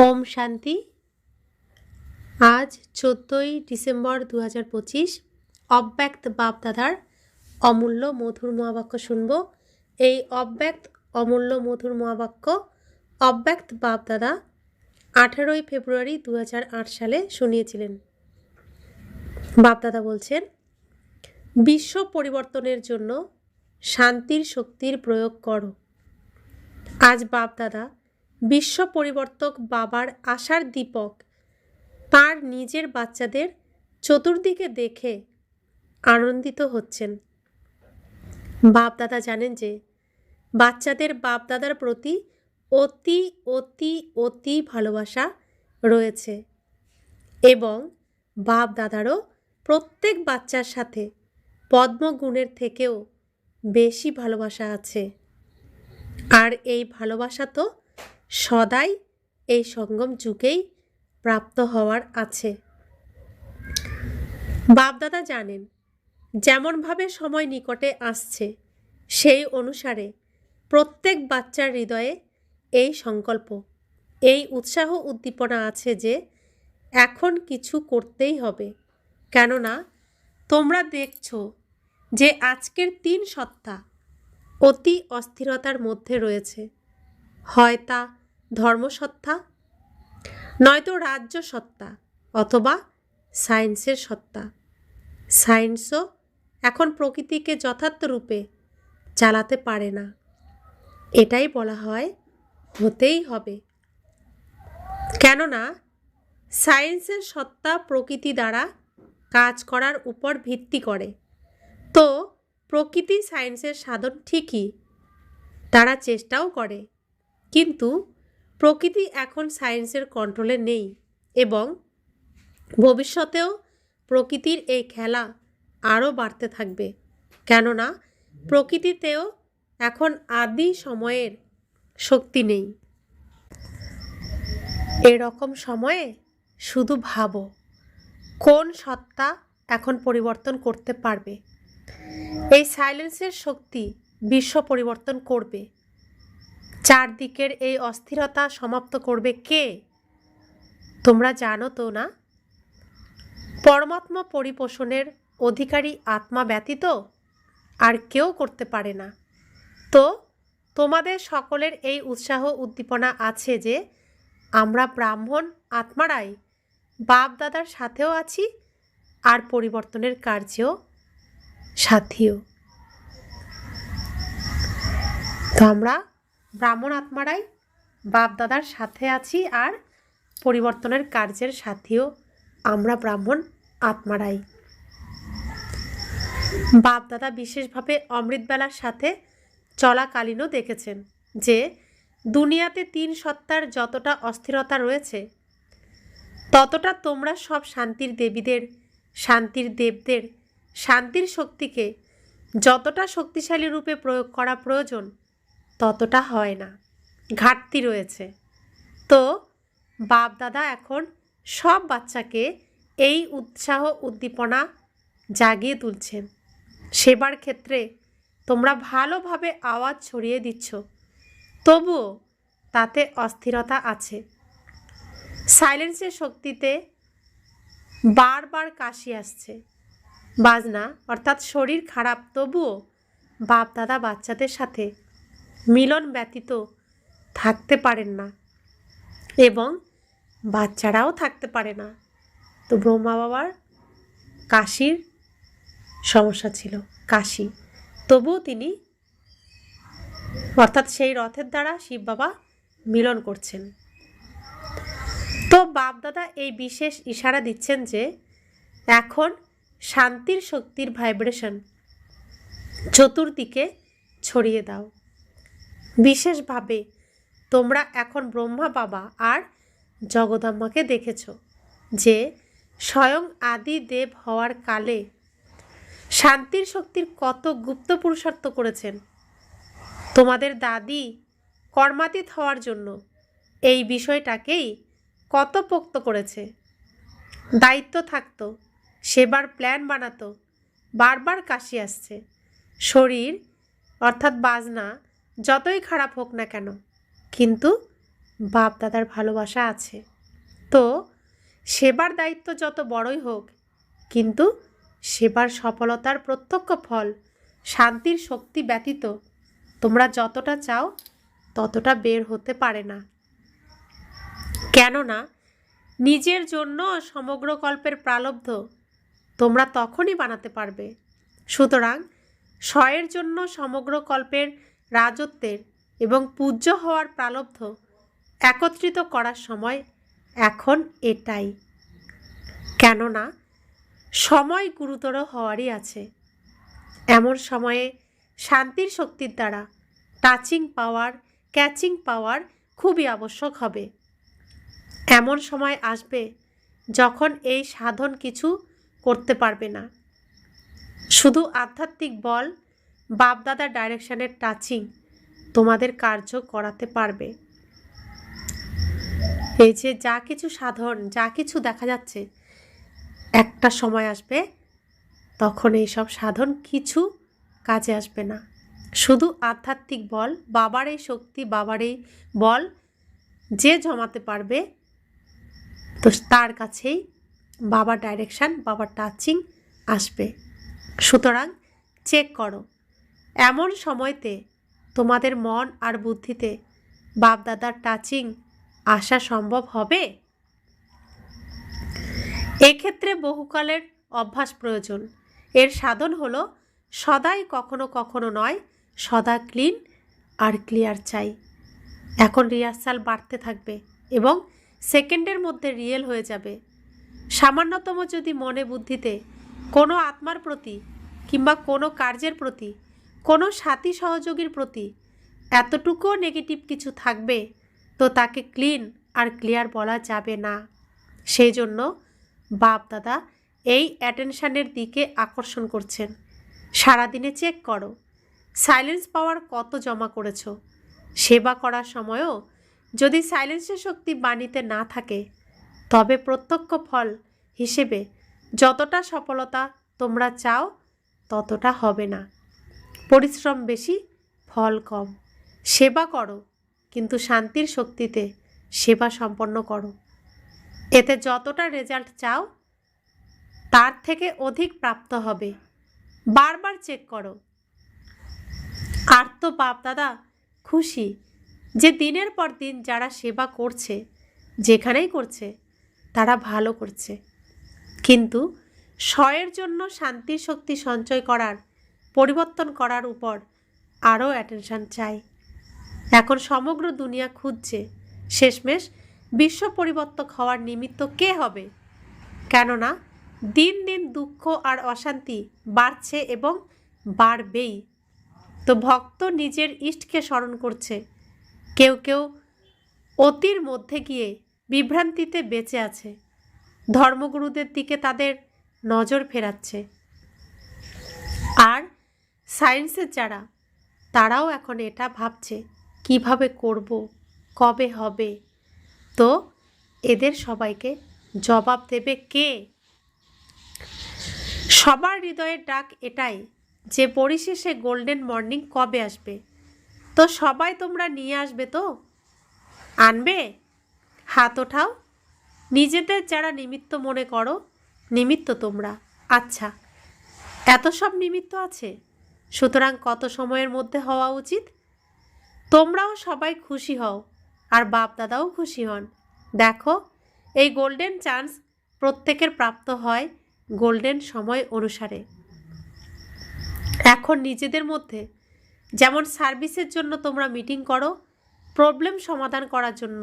ওম শান্তি। আজ চোদ্দোই ডিসেম্বর দু হাজার পঁচিশ, অব্যক্ত বাপদাদার অমূল্য মধুর মহাবাক্য শুনব। এই অব্যক্ত অমূল্য মধুর মহাবাক্য অব্যক্ত বাপদাদা আঠারোই ফেব্রুয়ারি দু হাজার আট সালে শুনিয়েছিলেন। বাপদাদা বলছেন, বিশ্ব পরিবর্তনের জন্য শান্তির শক্তির প্রয়োগ করো। আজ বাপদাদা বিশ্ব পরিবর্তক বাবার আশার দীপক। তার নিজের বাচ্চাদের চতুর্দিকে দেখে আনন্দিত হচ্ছেন। বাপদাদা জানেন যে, বাচ্চাদের বাপদাদার প্রতি অতি অতি অতি ভালোবাসা রয়েছে এবং বাপ দাদারও প্রত্যেক বাচ্চার সাথে পদ্মগুণের থেকেও বেশি ভালোবাসা আছে। আর এই ভালোবাসা তো সদাই এই সঙ্গম যুগেই প্রাপ্ত হওয়ার আছে। বাপদাদা জানেন, যেমনভাবে সময় নিকটে আসছে, সেই অনুসারে প্রত্যেক বাচ্চার হৃদয়ে এই সংকল্প, এই উৎসাহ উদ্দীপনা আছে যে এখন কিছু করতেই হবে। কেননা তোমরা দেখছ যে আজকের তিন সত্তা অতি অস্থিরতার মধ্যে রয়েছে। হয় তা ধর্মসত্তা, নয়তো রাজ্য সত্তা অথবা সায়েন্সের সত্তা। সায়েন্সও এখন প্রকৃতিকে যথার্থ রূপে চালাতে পারে না। এটাই বলা হয় হতেই হবে। কেননা সায়েন্সের সত্তা প্রকৃতি দ্বারা কাজ করার উপর ভিত্তি করে। তো প্রকৃতি সায়েন্সের সাধন ঠিকই, তারা চেষ্টাও করে। কিন্তু প্রকৃতি এখন সায়েন্সের কন্ট্রোলে নেই এবং ভবিষ্যতেও প্রকৃতির এই খেলা আরও বাড়তে থাকবে। কেননা, প্রকৃতিতেও এখন আদি সময়ের শক্তি নেই। এরকম সময়ে শুধু ভাবো, কোন সত্তা এখন পরিবর্তন করতে পারবে? এই সাইলেন্সের শক্তি বিশ্ব পরিবর্তন করবে। চারদিকের এই অস্থিরতা সমাপ্ত করবে কে? তোমরা জানো তো না? পরমাত্মা পরিপোষণের অধিকারী আত্মা ব্যতীত আর কেউ করতে পারে না। তো, তোমাদের সকলের এই উৎসাহ উদ্দীপনা আছে যে আমরা ব্রাহ্মণ আত্মারাই বাপ দাদার সাথেও আছি আর পরিবর্তনের কার্যেও সাথীও। তো আমরা ব্রাহ্মণ আত্মারাই, বাপদাদার সাথে আছি আর পরিবর্তনের কার্যের সাথেও আমরা ব্রাহ্মণ আত্মারাই। বাপ দাদা বিশেষভাবে অমৃতবেলার সাথে চলাকালীনও দেখেছেন যে, দুনিয়াতে তিন সত্তার যতটা অস্থিরতা রয়েছে, ততটা তোমরা সব শান্তির দেবীদের, শান্তির দেবদের, শান্তির শক্তিকে যতটা শক্তিশালী রূপে প্রয়োগ করা প্রয়োজন ততটা হয় না। ঘাটতি রয়েছে। তো বাপ দাদা এখন সব বাচ্চাকে এই উৎসাহ, উদ্দীপনা জাগিয়ে তুলছেন। সেবার ক্ষেত্রে তোমরা ভালোভাবে আওয়াজ ছড়িয়ে দিচ্ছ। তবুও তাতে অস্থিরতা আছে। সাইলেন্সের শক্তিতে বারবার কাশি আসছে। বাজনা, অর্থাৎ শরীর খারাপ, তবুও বাপ দাদা বাচ্চাদের সাথে মিলন ব্যতীত থাকতে পারেন না এবং বাচ্চারাও থাকতে পারে না। তো ব্রহ্মা বাবার কাশির সমস্যা ছিল, কাশি। তবুও তিনি অর্থাৎ সেই রথের দ্বারা শিব বাবা মিলন করছেন। তো বাপদাদা এই বিশেষ ইশারা দিচ্ছেন যে এখন শান্তির শক্তির ভাইব্রেশন চতুর্দিকে ছড়িয়ে দাও। বিশেষভাবে তোমরা এখন ব্রহ্মা বাবা আর জগদাম্মাকে দেখেছ, যে স্বয়ং আদি দেব হওয়ার কালে শান্তির শক্তির কত গুপ্ত পুরুষার্থ করেছেন। তোমাদের দাদি কর্মাতীত হওয়ার জন্য এই বিষয়টাকেই কত পোক্ত করেছে। দায়িত্ব থাকতো, সেবার প্ল্যান বানাতো, বারবার কাশি আসছে, শরীর অর্থাৎ বাজনা যতই খারাপ হোক না কেন, কিন্তু বাপ দাদার ভালোবাসা আছে। তো সেবার দায়িত্ব যত বড়ই হোক, কিন্তু সেবার সফলতার প্রত্যক্ষ ফল, শান্তির শক্তি ব্যতীত তোমরা যতটা চাও ততটা বের হতে পারে না। কেননা নিজের জন্য সমগ্র কল্পের প্রালব্ধ তোমরা তখনই বানাতে পারবে। সুতরাং স্বয়ের জন্য সমগ্র কল্পের রাজত্বের এবং পূজ্য হওয়ার প্রালব্ধ একত্রিত করার সময় এখন এটাই। কেননা, সময় গুরুতর হওয়ারই আছে। এমন সময়ে শান্তির শক্তির দ্বারা টাচিং পাওয়ার, ক্যাচিং পাওয়ার খুবই আবশ্যক হবে। এমন সময় আসবে যখন এই সাধন কিছু করতে পারবে না। শুধু আধ্যাত্মিক বল বাপদাদার ডাইরেকশনের টাচিং তোমাদের কার্য করাতে পারবে। এই যে যা কিছু সাধন যা কিছু দেখা যাচ্ছে, একটা সময় আসবে তখন এই সব সাধন কিছু কাজে আসবে না। শুধু আধ্যাত্মিক বল, বাবার এই শক্তি, বাবার এই বল যে জমাতে পারবে, তো তার কাছেই বাবার ডাইরেকশান, বাবার টাচিং আসবে। সুতরাং চেক করো। এমন সময়তে তোমাদের মন আর বুদ্ধিতে বাপদাদার টাচিং আসা সম্ভব হবে? এক্ষেত্রে বহুকালের অভ্যাস প্রয়োজন। এর সাধন হলো সদাই কখনো কখনো নয়, সদা ক্লিন আর ক্লিয়ার চাই। এখন রিহার্সাল বাড়তে থাকবে এবং সেকেন্ডের মধ্যে রিয়েল হয়ে যাবে। সামান্যতম যদি মনে বুদ্ধিতে কোনো আত্মার প্রতি কিংবা কোনো কার্যের প্রতি কোনো সাথী সহযোগীর প্রতি এতটুকুও নেগেটিভ কিছু থাকবে তো তাকে ক্লিন আর ক্লিয়ার বলা যাবে না। সেই জন্য বাপ দাদা এই অ্যাটেনশানের দিকে আকর্ষণ করছেন। সারাদিনে চেক করো। সাইলেন্স পাওয়ার কত জমা করেছ? সেবা করার সময়ও যদি সাইলেন্সের শক্তি বাণীতে না থাকে, তবে প্রত্যক্ষ ফল হিসেবে যতটা সফলতা তোমরা চাও ততটা হবে না। পরিশ্রম বেশি, ফল কম। সেবা করো, কিন্তু শান্তির শক্তিতে সেবা সম্পন্ন করো। এতে যতটা রেজাল্ট চাও, তার থেকে অধিক প্রাপ্ত হবে। বারবার চেক করো। আর তো বাপ দাদা, খুশি যে দিনের পর দিন যারা সেবা করছে, যেখানেই করছে, তারা ভালো করছে। কিন্তু, স্বয়ের জন্য শান্তির শক্তি সঞ্চয় করার পরিবর্তন করার উপর আরও অ্যাটেনশন চাই। এখন সমগ্র দুনিয়া খুঁজছে, শেষমেশ বিশ্ব পরিবর্তক হওয়ার নিমিত্ত কে হবে? কেননা, দিন দিন দুঃখ আর অশান্তি বাড়ছে এবং বাড়বেই। তো ভক্ত নিজের ইষ্টকে স্মরণ করছে। কেউ কেউ অতির মধ্যে গিয়ে বিভ্রান্তিতে বেঁচে আছে। ধর্মগুরুদের দিকে তাদের নজর ফেরাচ্ছে। আর সায়েন্সের যারা, তারাও এখন এটা ভাবছে, কীভাবে করব, কবে হবে? তো এদের সবাইকে জবাব দেবে কে? সবার হৃদয়ের ডাক এটাই যে পরিশেষে গোল্ডেন মর্নিং কবে আসবে? তো সবাই তোমরা নিয়ে আসবে তো? আনবে? হাত ওঠাও। নিজেদের যারা নিমিত্ত মনে করো, নিমিত্ত তোমরা। আচ্ছা এত সব নিমিত্ত আছে? সুতরাং কত সময়ের মধ্যে হওয়া উচিত? তোমরাও সবাই খুশি হও, আর বাপ দাদাও খুশি হন। দেখো, এই গোল্ডেন চান্স প্রত্যেকের প্রাপ্ত হয় গোল্ডেন সময় অনুসারে। এখন নিজেদের মধ্যে যেমন সার্ভিসের জন্য তোমরা মিটিং করো, প্রবলেম সমাধান করার জন্য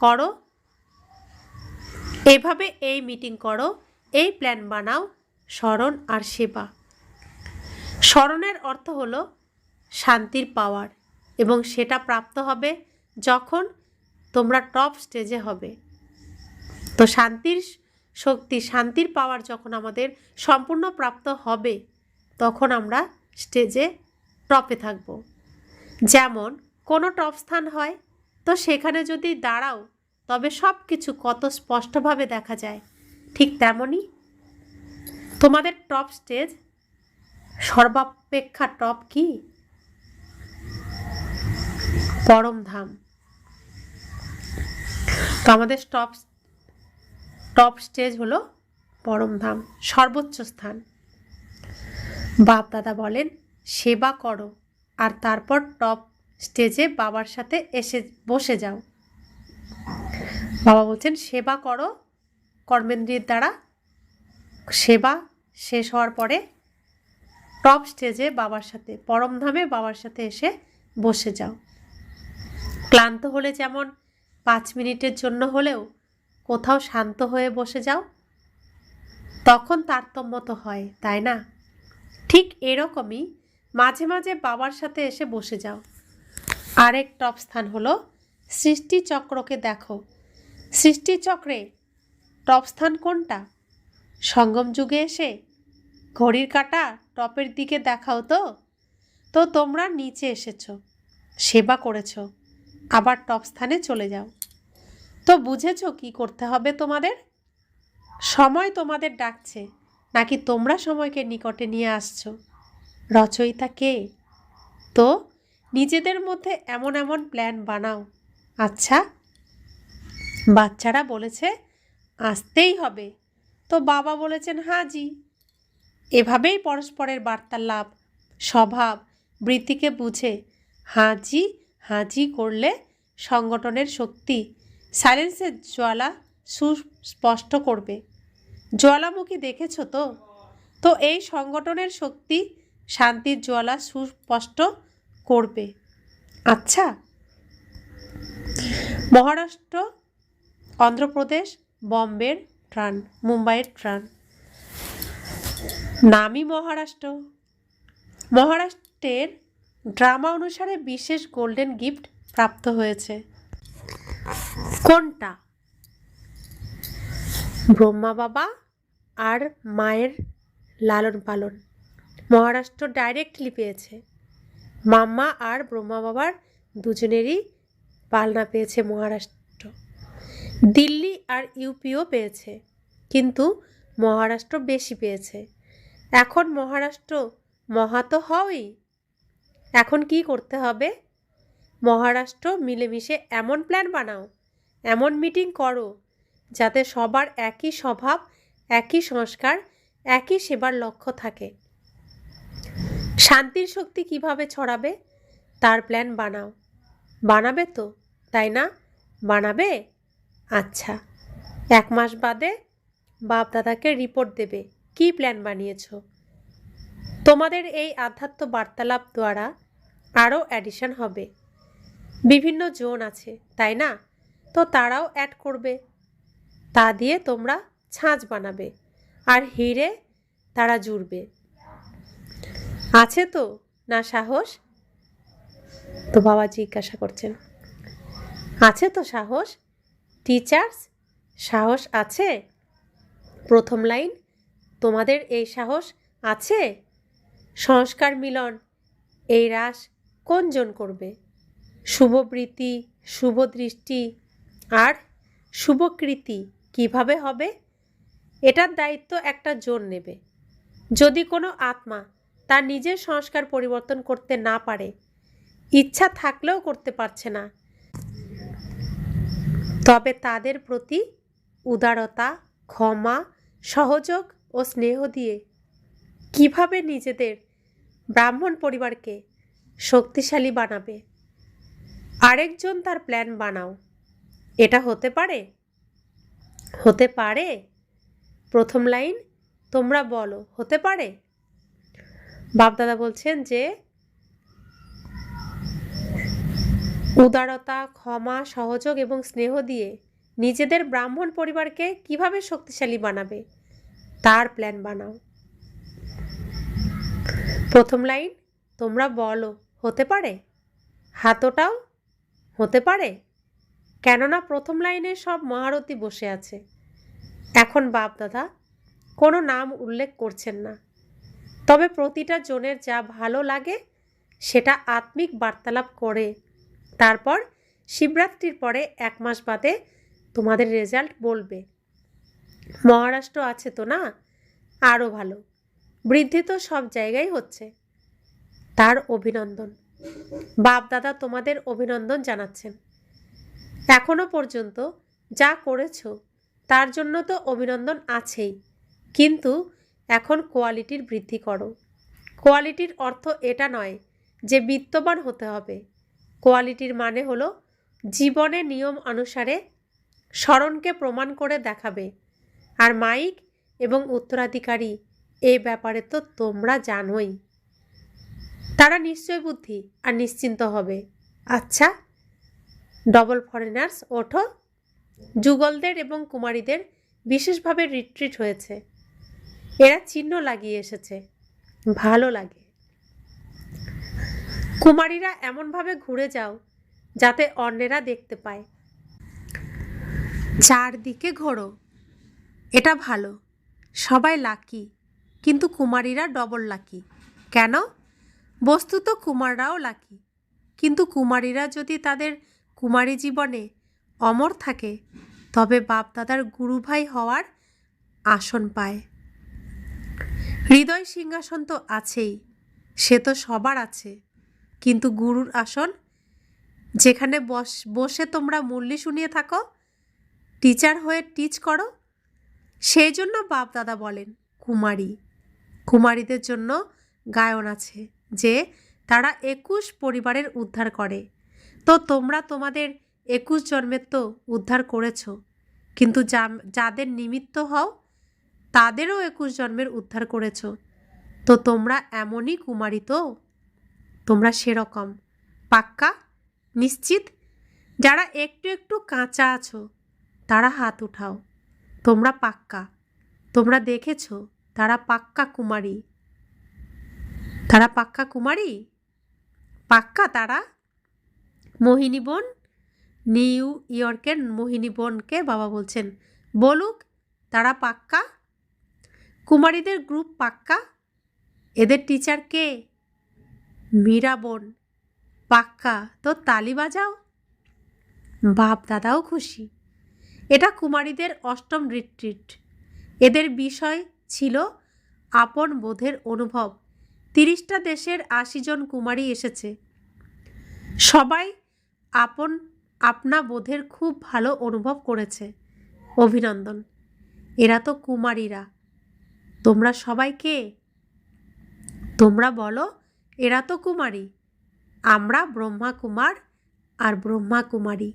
করো, এভাবে এই মিটিং করো, এই প্ল্যান বানাও, স্মরণ আর সেবা। স্মরণের অর্থ হলো শান্তির পাওয়ার এবং সেটা প্রাপ্ত হবে যখন তোমরা টপ স্টেজে হবে। তো শান্তির শক্তি, শান্তির পাওয়ার যখন আমাদের সম্পূর্ণ প্রাপ্ত হবে, তখন আমরা স্টেজে টপে থাকব। যেমন, কোনো টপ স্থান হয়, তো সেখানে যদি দাঁড়াও, তবে সব কিছু কত স্পষ্টভাবে দেখা যায়, ঠিক তেমনই তোমাদের টপ স্টেজ সর্বাপেক্ষা টপ কি? পরম ধাম। তো আমাদের টপ টপ স্টেজ হলো পরমধাম সর্বোচ্চ স্থান। বাপ দাদা বলেন, সেবা করো আর তারপর টপ স্টেজে বাবার সাথে এসে বসে যাও। বাবা বলছেন, সেবা করো কর্মেন্দ্রিয়ের দ্বারা সেবা শেষ হওয়ার পরে টপ স্টেজে বাবার সাথে পরমধামে বাবার সাথে এসে বসে যাও। ক্লান্ত হলে যেমন পাঁচ মিনিটের জন্য হলেও কোথাও শান্ত হয়ে বসে যাও। তখন তারতম্য তো হয়, তাই না? ঠিক এরকমই মাঝে মাঝে বাবার সাথে এসে বসে যাও। আরেক টপ স্থান হলো সৃষ্টি চক্রকে দেখো। সৃষ্টি চক্রে টপ স্থান কোনটা? সঙ্গম যুগে এসে ঘড়ির কাঁটা টপের দিকে দেখাও তো। তো তোমরা নিচে এসেছ, সেবা করেছ, আবার টপ স্থানে চলে যাও। তো বুঝেছ কি করতে হবে তোমাদের? সময় তোমাদের ডাকছে, নাকি তোমরা সময়কে নিকটে নিয়ে আসছো? রচয়িতা কে? তো নিজেদের মধ্যে এমন এমন প্ল্যান বানাও। আচ্ছা বাচ্চারা বলেছে, আসতেই হবে। তো বাবা বলেছেন হাজি এভাবেই পরস্পরের বার্তালাপ, স্বভাব, বৃত্তিকে বুঝে হাজি হাজি করলে সংগঠনের শক্তি সাইলেন্সের জ্বালা সুস্পষ্ট করবে। জ্বালামুখী দেখেছ তো? তো এই সংগঠনের শক্তি শান্তির জ্বালা সুস্পষ্ট করবে। আচ্ছা। মহারাষ্ট্র, অন্ধ্রপ্রদেশ, বম্বের ট্রান মুম্বাইয়ের ট্রান নামই মহারাষ্ট্র। মহারাষ্ট্রের ড্রামা অনুসারে বিশেষ গোল্ডেন গিফট প্রাপ্ত হয়েছে। কোনটা? ব্রহ্মা বাবা আর মায়ের লালন পালন। মহারাষ্ট্র ডাইরেক্টলি পেয়েছে। মাম্মা আর ব্রহ্মা বাবার দুজনেরই পালনা পেয়েছে মহারাষ্ট্র। দিল্লি আর ইউপিও পেয়েছে। কিন্তু মহারাষ্ট্র বেশি পেয়েছে। এখন মহারাষ্ট্র মহা তো হওই এখন কি করতে হবে? মহারাষ্ট্র মিলেমিশে এমন প্ল্যান বানাও, এমন মিটিং করো, যাতে সবার একই স্বভাব, একই সংস্কার, একই সেবার লক্ষ্য থাকে। শান্তির শক্তি কীভাবে ছড়াবে? তার প্ল্যান বানাও। বানাবে তো, তাই না? বানাবে? আচ্ছা এক মাস বাদে বাপ দাদাকে রিপোর্ট দেবে। কি প্ল্যান বানিয়েছ? তোমাদের এই আধ্যাত্ম বার্তালাপ দ্বারা আরও অ্যাডিশন হবে। বিভিন্ন জোন আছে, তাই না? তো তারাও অ্যাড করবে। তা দিয়ে তোমরা ছাঁচ বানাবে আর হিরে তারা জুড়বে। আছে তো না সাহস? তো বাবা জিজ্ঞাসা করছেন। আছে তো সাহস? টিচার্স সাহস আছে? প্রথম লাইন, তোমাদের এই সাহস আছে? সংস্কার মিলন, এই রাস কোনজন করবে? শুভবৃত্তি শুভ দৃষ্টি, আর শুভকৃতি কীভাবে হবে? এটার দায়িত্ব একটা জোর নেবে। যদি কোনো আত্মা তার নিজের সংস্কার পরিবর্তন করতে না পারে, ইচ্ছা থাকলেও করতে পারছে না। তবে তাদের প্রতি উদারতা, ক্ষমা সহযোগ ও স্নেহ দিয়ে কীভাবে নিজেদের ব্রাহ্মণ পরিবারকে শক্তিশালী বানাবে? আরেকজন তার প্ল্যান বানাও। এটা হতে পারে? হতে পারে? প্রথম লাইন তোমরা বলো, হতে পারে? বাপদাদা বলছেন যে, উদারতা, ক্ষমা, সহযোগ এবং স্নেহ দিয়ে নিজেদের ব্রাহ্মণ পরিবারকে কীভাবে শক্তিশালী বানাবে? তার প্ল্যান বানাও। প্রথম লাইন তোমরা বলো, হতে পারে? হাতটাও হতে পারে? কেননা প্রথম লাইনে সব মহারথী বসে আছে। এখন বাপ দাদা, কোনো নাম উল্লেখ করছেন না। তবে প্রতিটা জনের যা ভালো লাগে, সেটা আত্মিক বার্তালাপ করে। তারপর শিবরাত্রির পরে এক মাস বাদে তোমাদের রেজাল্ট বলবে। মহারাষ্ট্র আছে তো না? আরও ভালো। বৃদ্ধি তো সব জায়গায় হচ্ছে। তার অভিনন্দন। বাপ দাদা তোমাদের অভিনন্দন জানাচ্ছেন। এখনও পর্যন্ত যা করেছ, তার জন্য তো অভিনন্দন আছেই। কিন্তু এখন কোয়ালিটির বৃদ্ধি করো। কোয়ালিটির অর্থ এটা নয় যে বিত্তবান হতে হবে। কোয়ালিটির মানে হলো জীবনে নিয়ম অনুসারে স্মরণকে প্রমাণ করে দেখাবে। আর মাইক এবং উত্তরাধিকারী, এ ব্যাপারে তো তোমরা জানোই। তারা নিশ্চয় বুদ্ধি আর নিশ্চিন্ত হবে। আচ্ছা ডবল ফরেনার্স ওঠো। যুগলদের এবং কুমারীদের বিশেষভাবে রিট্রিট হয়েছে। এরা চিহ্ন লাগিয়ে এসেছে। ভালো লাগে। কুমারীরা এমনভাবে ঘুরে যাও যাতে অন্যেরা দেখতে পায়। চারদিকে ঘোরো। এটা ভালো। সবাই লাকি, কিন্তু কুমারীরা ডবল লাকি। কেন? বস্তুত কুমাররাও লাকি, কিন্তু কুমারীরা যদি তাদের কুমারী জীবনে অমর থাকে, তবে বাপদাদার গুরুভাই হওয়ার আসন পায়। হৃদয় সিংহাসন তো আছেই, সে তো সবার আছে, কিন্তু গুরুর আসন, যেখানে বস, বসে তোমরা মূল্যি শুনিয়ে থাকো টিচার হয়ে টিচ করো সেই জন্য বাপ দাদা বলেন, কুমারী, কুমারীদের জন্য গায়ন আছে যে তারা একুশ পরিবারের উদ্ধার করে। তো তোমরা তোমাদের একুশ জন্মের তো উদ্ধার করেছ, কিন্তু যাদের নিমিত্ত হও, তাদেরও একুশ জন্মের উদ্ধার করেছ। তো তোমরা এমনই কুমারী তো? তোমরা সেরকম, পাক্কা, নিশ্চিত? যারা একটু একটু কাঁচা আছো, তারা হাত উঠাও। তোমরা পাক্কা। তোমরা দেখেছ, তারা পাক্কা কুমারী। তারা পাক্কা কুমারী? পাক্কা তারা? মোহিনী বোন? নিউ ইয়র্কের মোহিনী বোনকে বাবা বলছেন। বলুক, তারা পাক্কা? কুমারীদের গ্রুপ পাক্কা? এদের টিচার কে? মীরা বোন। পাক্কা, তো তালি বাজাও। বাপ দাদাও খুশি। এটা কুমারীদের অষ্টম রিট্রিট এদের বিষয় ছিল আপন বোধের অনুভব। তিরিশটা দেশের আশি জন কুমারী এসেছে। সবাই আপন, আপনা বোধের খুব ভালো অনুভব করেছে। অভিনন্দন। এরা তো কুমারীরা। তোমরা সবাই কে? তোমরা বলো, এরা তো কুমারী। আমরা ব্রহ্মা কুমার আর ব্রহ্মা কুমারী।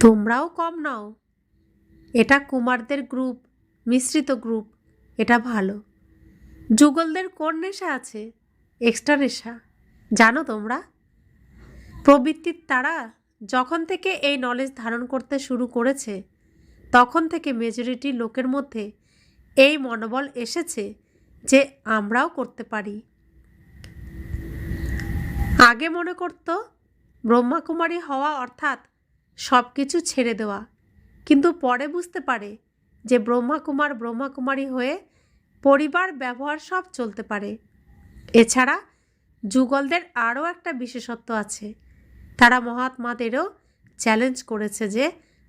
তোমরাও কম নাও। এটা কুমারদের গ্রুপ, মিশ্রিত গ্রুপ, এটা ভালো। যুগলদের কোন নেশা আছে? এক্সট্রা নেশা। জানো তোমরা? প্রবৃত্তির তারা যখন থেকে এই নলেজ ধারণ করতে শুরু করেছে, তখন থেকে মেজরিটি লোকের মধ্যে এই মনোবল এসেছে যে আমরাও করতে পারি। আগে মনে করত ব্রহ্মাকুমারী হওয়া অর্থাৎ সব কিছু ছেড়ে দেওয়া। কিন্তু পরে বুঝতে পারে যে ব্রহ্মাকুমার ব্রহ্মাকুমারী হয়ে পরিবার, ব্যবহার সব চলতে পারে। এছাড়া যুগলদের আরও একটা বিশেষত্ব আছে। তারা মহাত্মাদেরও চ্যালেঞ্জ করেছে যে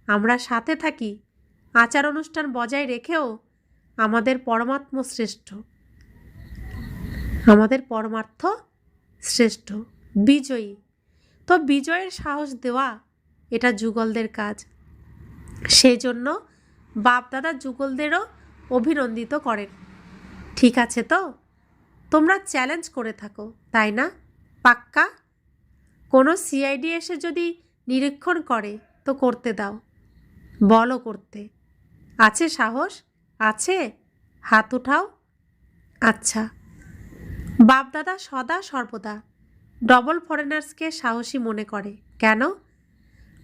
আমরা সাথে থাকি আচার অনুষ্ঠান বজায় রেখেও আমাদের পরমাত্ম শ্রেষ্ঠ। আমাদের পরমার্থ শ্রেষ্ঠ, বিজয়ী। তো বিজয়ের সাহস দেওয়া এটা যুগলদের কাজ। সেই জন্য বাপদাদা যুগলদেরও অভিনন্দিত করেন। ঠিক আছে তো? তোমরা চ্যালেঞ্জ করে থাকো, তাই না? পাক্কা? কোনো সিআইডি এসে যদি নিরীক্ষণ করে, তো করতে দাও। বলো করতে। আছে সাহস? আছে? হাত উঠাও। আচ্ছা। বাপদাদা সদা সর্বদা ডবল ফরেনার্সকে সাহসী মনে করে। কেন?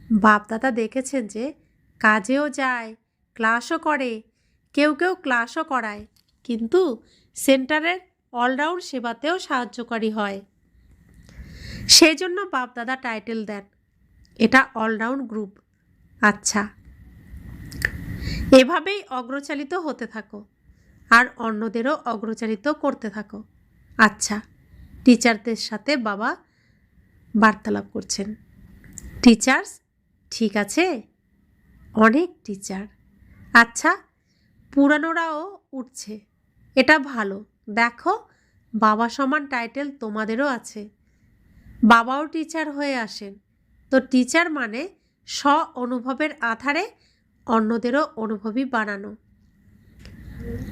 বাপদাদা দেখেছেন যে কাজেও যায়, ক্লাসও করে, কেউ কেউ ক্লাসও করায়। কিন্তু সেন্টারের অলরাউন্ড সেবাতেও সাহায্যকারী হয়। সেই জন্য বাপদাদা টাইটেল দেন, এটা অলরাউন্ড গ্রুপ। আচ্ছা এভাবেই অগ্রচালিত হতে থাকো, আর অন্যদেরও অগ্রচালিত করতে থাকো। আচ্ছা টিচারদের সাথে বাবা বার্তালাপ করছেন। টিচার্স ঠিক আছে? অনেক টিচার আচ্ছা পুরানোরাও উঠছে। এটা ভালো। দেখো, বাবা সমান টাইটেল তোমাদেরও আছে। বাবাও টিচার হয়ে আসেন। তো টিচার মানে স্ব অনুভবের আধারে অন্যদেরও অনুভবী বানানো।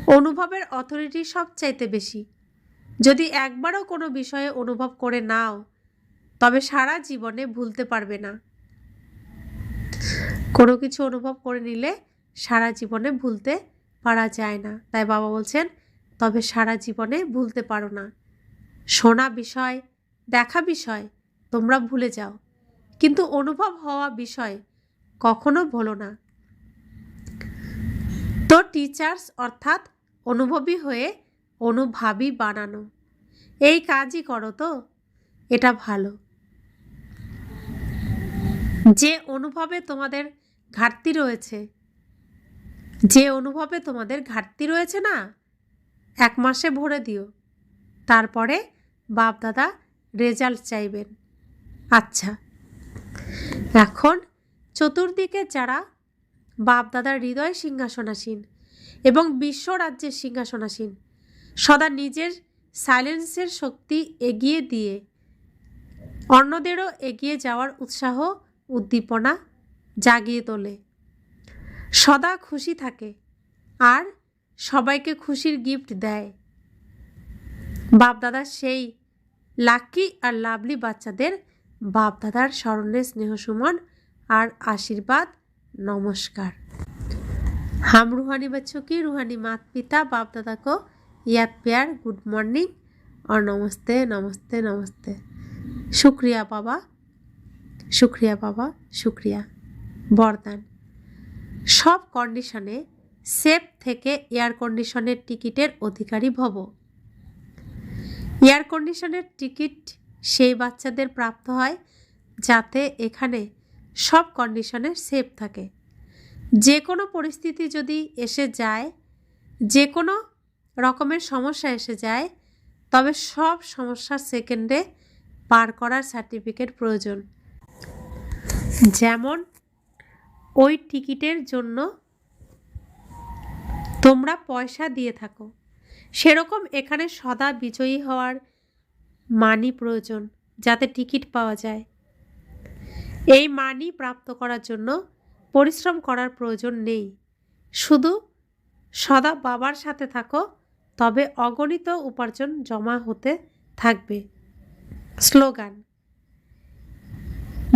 অনুভবের অথরিটি সবচাইতে বেশি। যদি একবারও কোনো বিষয়ে অনুভব করে নাও, তবে সারা জীবনে ভুলতে পারবে না। কোনো কিছু অনুভব করে নিলে সারা জীবনে ভুলতে পারা যায় না। তাই বাবা বলছেন, তবে সারা জীবনে ভুলতে পারো না। শোনা বিষয়, দেখা বিষয়, তোমরা ভুলে যাও। কিন্তু অনুভব হওয়া বিষয় কখনো ভুলো না। তো টিচার্স অর্থাৎ অনুভবী হয়ে অনুভাবী বানানো। এই কাজই করো তো, এটা ভালো। যে অনুভবে তোমাদের ঘাটতি রয়েছে। যে অনুভবে তোমাদের ঘাটতি রয়েছে না, এক মাসে ভরে দিও। তারপরে বাপ দাদা রেজাল্ট চাইবেন। আচ্ছা এখন চতুর্দিকে যারা বাপ দাদার হৃদয় সিংহাসনাসীন এবং বিশ্ব রাজ্যের সিংহাসনাসীন, সদা নিজের সাইলেন্সের শক্তি এগিয়ে দিয়ে অন্যদেরও এগিয়ে যাওয়ার উৎসাহ, উদ্দীপনা জাগিয়ে তোলে সদা খুশি থাকে আর সবাইকে খুশির গিফট দেয় বাপদাদার সেই লাকি আর লাভলি বাচ্চাদের বাপদাদার স্মরণে স্নেহ সুমন আর আশীর্বাদ নমস্কার हम रूहानी बच्चों की रूहानी माता पिता बाप दादा को यह प्यार गुड मॉर्निंग और नमस्ते नमस्ते नमस्ते शुक्रिया बाबा শুক্রিয়া বাবা শুক্রিয়া বরদান। সব কন্ডিশনে সেফ থেকে এয়ার কন্ডিশনের টিকিটের অধিকারী ভব। এয়ার কন্ডিশনের টিকিট সেই বাচ্চাদের প্রাপ্ত হয় যাতে এখানে সব কন্ডিশনে সেফ থাকে। যে কোনো পরিস্থিতি যদি এসে যায় যে কোনো রকমের সমস্যা এসে যায়, তবে সব সমস্যার সেকেন্ডে পার করার সার্টিফিকেট প্রয়োজন। যেমন ওই টিকিটের জন্য তোমরা পয়সা দিয়ে থাকো। সেরকম এখানে সদা বিজয়ী হওয়ার মানি প্রয়োজন, যাতে টিকিট পাওয়া যায়। এই মানি প্রাপ্ত করার জন্য পরিশ্রম করার প্রয়োজন নেই। শুধু সদা বাবার সাথে থাকো, তবে অগণিত উপার্জন জমা হতে থাকবে। স্লোগান,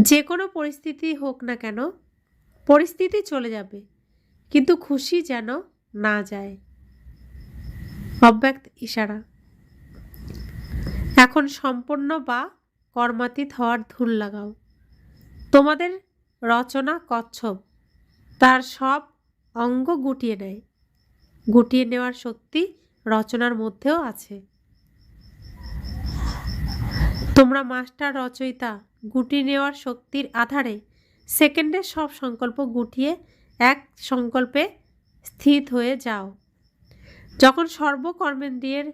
যে কোনো পরিস্থিতি হোক না কেন পরিস্থিতি চলে যাবে, কিন্তু খুশি যেন না যায়। অব্যক্ত ইশারা। এখন সম্পূর্ণ বা কর্মাতীত হওয়ার ধুল লাগাও। তোমাদের রচনা কচ্ছপ, তার সব অঙ্গ গুটিয়ে নেয়। গুটিয়ে নেওয়ার শক্তি রচনার মধ্যেও আছে। তোমরা মাস্টার রচয়িতা, গুটিয়ে নেওয়ার শক্তির আধারে সেকেন্ডের সব সংকল্প গুটিয়ে এক সংকল্পে স্থিত হয়ে যাও। যখন সর্বকর্মেন্দ্রিয়ের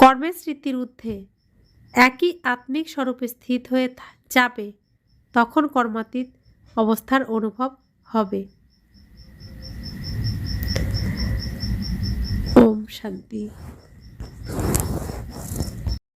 কর্মের স্মৃতির ঊর্ধ্বে একই আত্মিক স্বরূপে স্থিত হয়ে যাবে, তখন কর্মাতীত অবস্থার অনুভব হবে। ওম শান্তি।